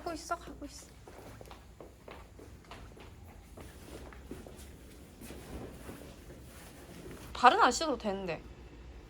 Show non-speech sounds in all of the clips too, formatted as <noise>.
가고 있어, 가고 있어. 발은 안 씻어도 되는데.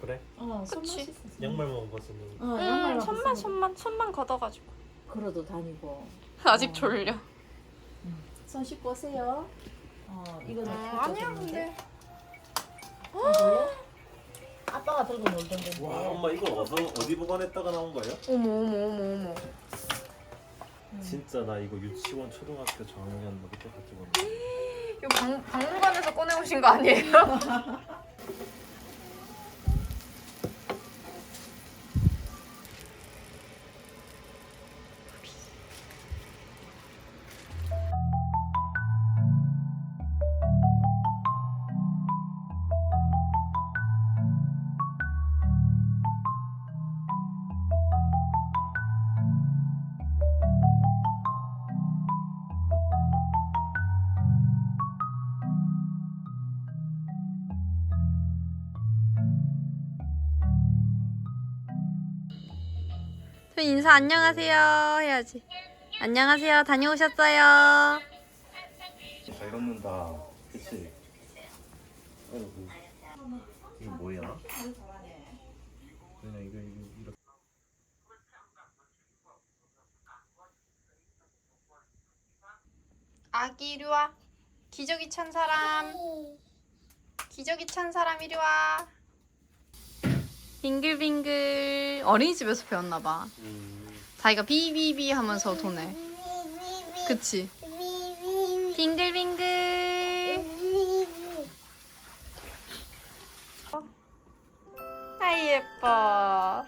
그래? 어, 손 그치. 맛있어. 양말만 벗으면 어, 음, 양말만 손만, 벗으면 손만, 손만 걷어가지고. 걸어도 다니고. <laughs> 아직 어. 졸려. 손 씻고 오세요. 어, 이거는 음, 아니야, 근데. 아빠가 들고 놀던 건데. 와 엄마 이거 어디 보관했다가 나온 거예요? 어머, 어머, 어머, 어머. 음. 진짜 나 이거 유치원 초등학교 저학년 뭐 그때 가지고 왔는데 이거 박, 박물관에서 꺼내오신 거 아니에요? <laughs> 저 인사 안녕하세요 해야지. 안녕하세요. 다녀오셨어요. 잘 걷는다 그치? 아이고 이거 뭐야? 그냥 이거 이거 이렇게 아기 이리 와. 기저귀 찬 사람. 기저귀 찬 사람 이리 와. 빙글빙글. 어린이집에서 배웠나 봐. 음, 자기가 비비비 하면서 도네. 그치? 빙글빙글. 아이 예뻐.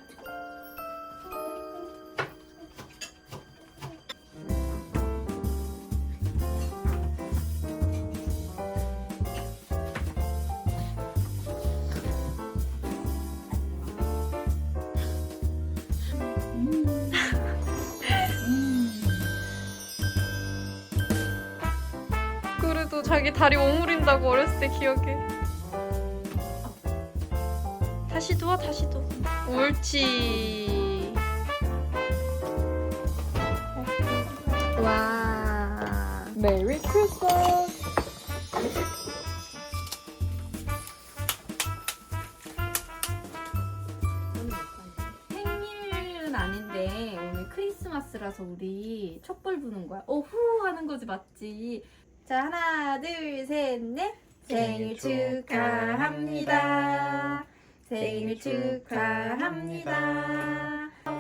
자기 다리 오므린다고 어렸을 때 기억해. 다시 누워, 다시 누워. 옳지. 와. 메리 크리스마스. 생일은 아닌데 오늘 크리스마스라서 우리 촛불 부는 거야. 오후 하는 거지 맞지? 자 하나 둘 셋 넷. 생일 축하합니다. 생일 축하합니다. 후!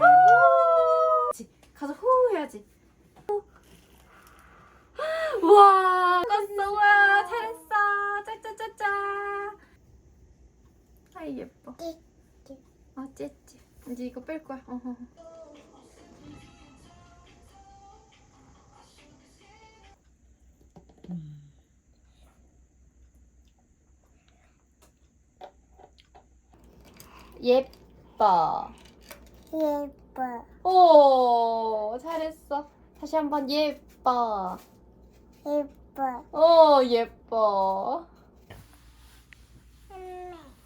가서 후 해야지. 후. 와, 껐어. 와, 잘했어. 짜짜짜짜. 아이 예뻐. 아, 째째. 이제 이거 뺄 거야. 어허. 예뻐. 예뻐 오, 잘했어. 다시 한번 예뻐. 예뻐 오, 예뻐.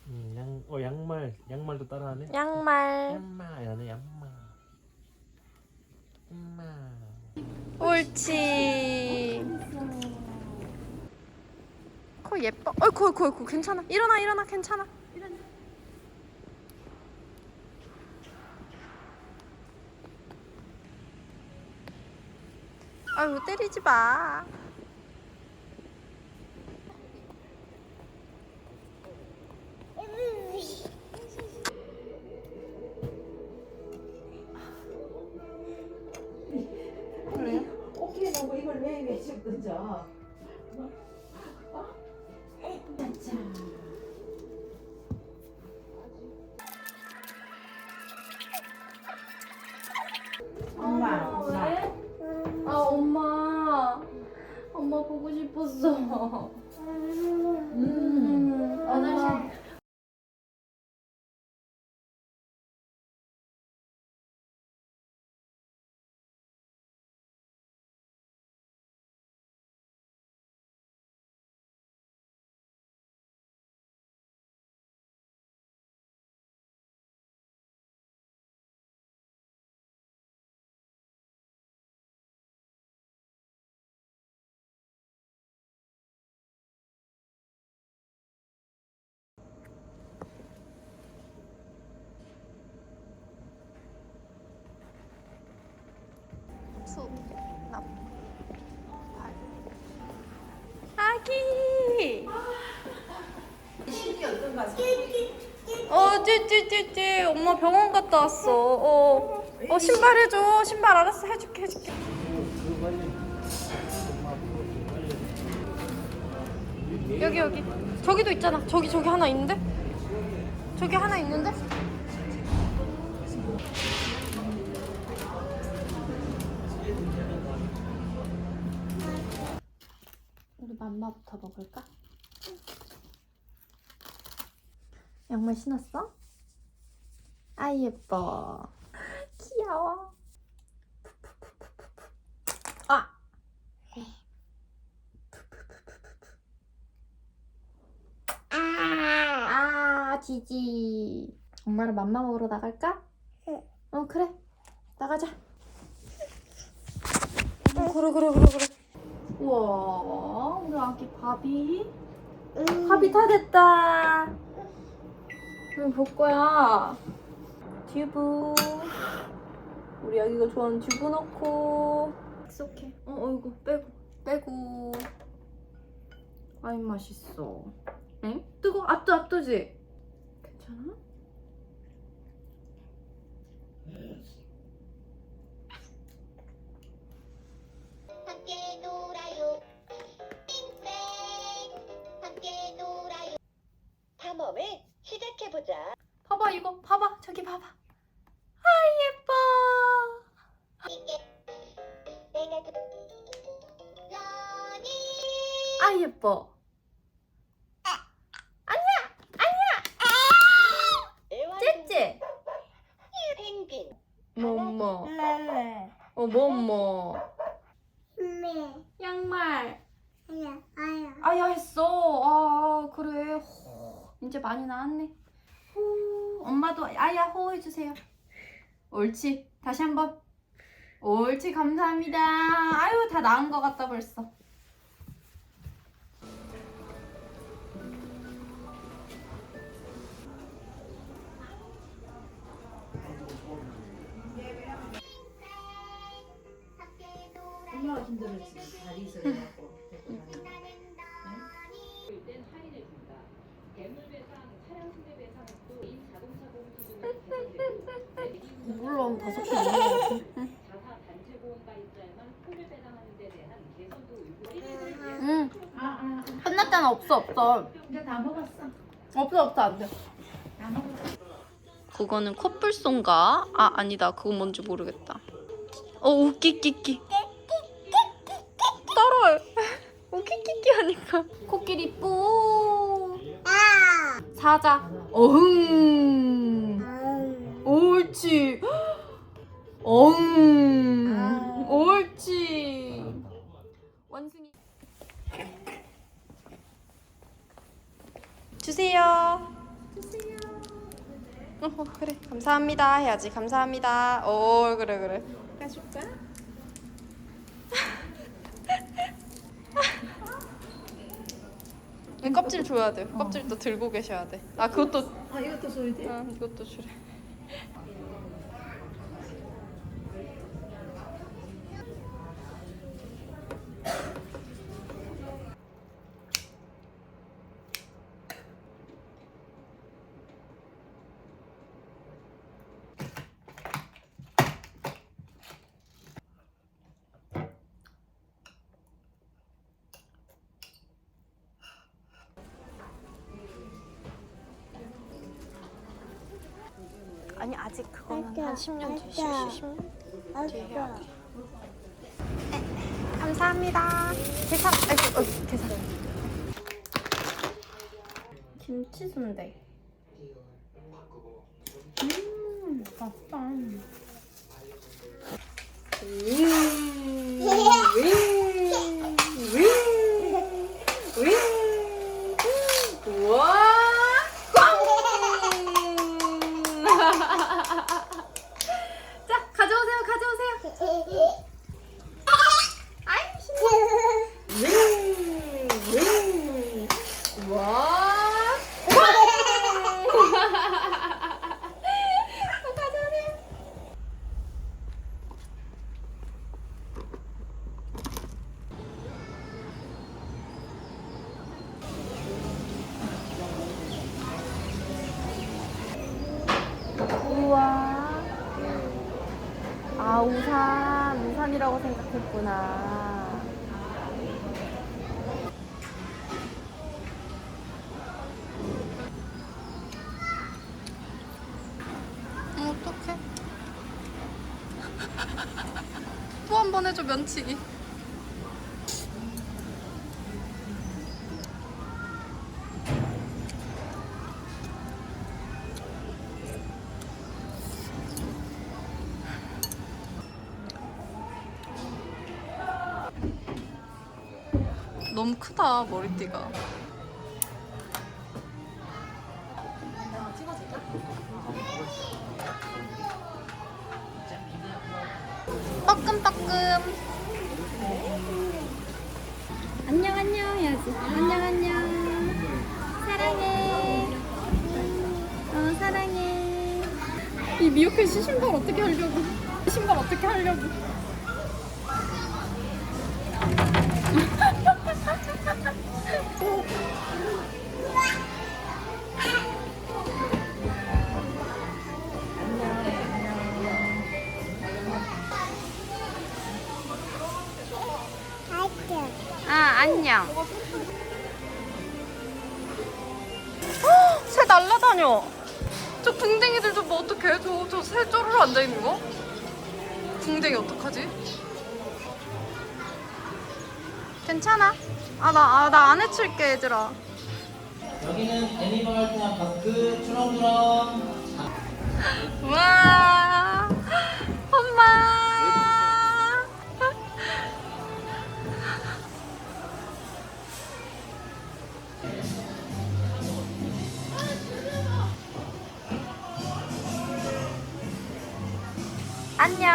음, 양, 어 양말 양말도 따라하네 양말. 양말 양말 양말 옳지. 코 예뻐. 어이구, 어이구, 어이구, 괜찮아. 일어나, 일어나, 괜찮아. 일어나. 아유, 때리지 마. 오케이, 너뭐 이걸 왜왜 지금 던져? 히. 어, 찌찌찌찌. 엄마 병원 갔다 왔어. 어, 어 신발 해줘. 신발 알았어. 해줄게, 해줄게. 여기 여기. 저기도 있잖아. 저기 저기 하나 있는데? 저기 하나 있는데? 우리 맘마부터 먹을까? 양말 신었어? 아 예뻐 귀여워 아 아, 지지. 엄마랑 맘마 먹으러 나갈까? 응. 어, 그래. 나가자. 어, 그래, 그래, 그래, 그래. 우와, 우리 아기 밥이. 밥이 다 됐다. 그럼 볼 거야. 튜브. 우리 아기가 좋아하는 튜브 넣고. 익숙해. 어, 어이구, 빼고, 빼고. 아이, 맛있어. 응? 뜨거? 앞도 앞도지? 괜찮아? 탐험을 시작해보자. 봐봐 이거. 봐봐. 저기 봐봐. 아 예뻐. 내가 그 러니 아 예뻐. 째째. 펭귄. 뭐뭐? 엄마. 어 뭐뭐? 엄마. 양말. 아야, 아야. 아야 했어. 아 그래. 호, 이제 많이 나왔네. 호, 엄마도 아야 호 해주세요. 옳지. 다시 한번. 옳지 감사합니다. 아유 다 나은 것 같다 벌써. 엄마가 힘들었지. 다리 있어갖고 <laughs> <laughs> 물론 다섯 개 먹는 응. 끝났잖아 없어 없어. 이제 다 먹었어. 없어 없어 안돼. 다 먹었어. 그거는 코뿔소인가? 아 아니다. 그건 뭔지 모르겠다. 어 웃기끼끼 따라해 웃기끼끼 하니까. 코끼리 뿌 사자. 어흥. 옳지. 어흥. 옳지. 원숭이. 주세요. 주세요. 어 그래. 감사합니다. 해야지. 감사합니다. 오 그래 그래. 까줄까? 껍질 줘야 돼. 껍질도 들고 계셔야 돼 아 그것도 아 이것도 줘야 돼? 아 이것도 주래 아니 아직 그거는 한 10년 뒤 10, 10년 아빠. 감사합니다. 계산, 아이고, 어, 계산. 김치 순대. 음, 맛있다. 음, 윙, 윙, 윙. 우와, 꽝! 자, 가져오세요, 가져오세요. 아이, 신나. 윙, 윙. 우와. 가져오세요. 있구나. 어떡해. 또 한 번 해줘, 면치기. 너무 크다, 머리띠가. 따끔따끔. 안녕 안녕 해야지. 안녕 안녕. 사랑해. 어 사랑해. 이 미역회 씨 신발 어떻게 하려고? 신발 어떻게 하려고? 안녕. 새 날라다녀. 저 궁뎅이들 좀뭐 어떡해? 저 저새 쪼르르 앉아 있는 거? 궁뎅이 어떡하지? 괜찮아. 아 나 아 나 안 해칠게 얘들아. 여기는 애니멀 테마파크 추렁추렁 <laughs> 와 안녕.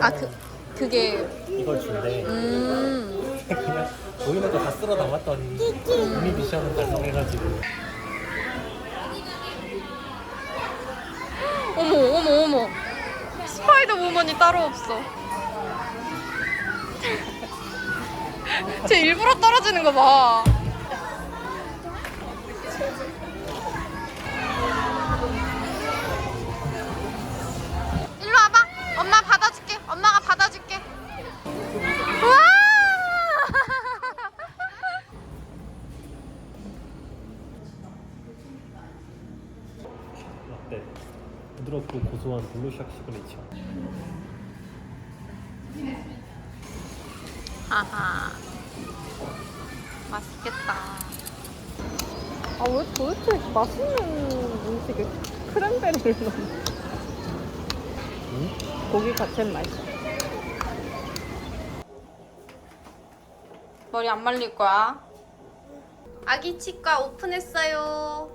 아 그 그게 이걸 준대. 음. 그냥 보이는 거 다 쓸어 담았더니 이미 미션은 달성해가지고 어머 어머 어머 스파이더 우먼이 따로 없어 <laughs> 쟤 일부러 떨어지는 거 봐 블루샥 시그니처. 아하 맛있겠다 아 왜 도대체 맛있는 음식에 크랜베리를 넣어 응? 고기 자체는 맛있어 머리 안 말릴 거야 아기 치과 오픈했어요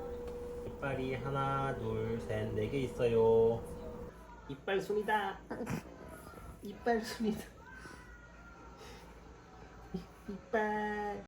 이빨이 하나, 둘, 셋, 네 개 있어요. 이빨 순이다. 이빨 순이다. 이빨.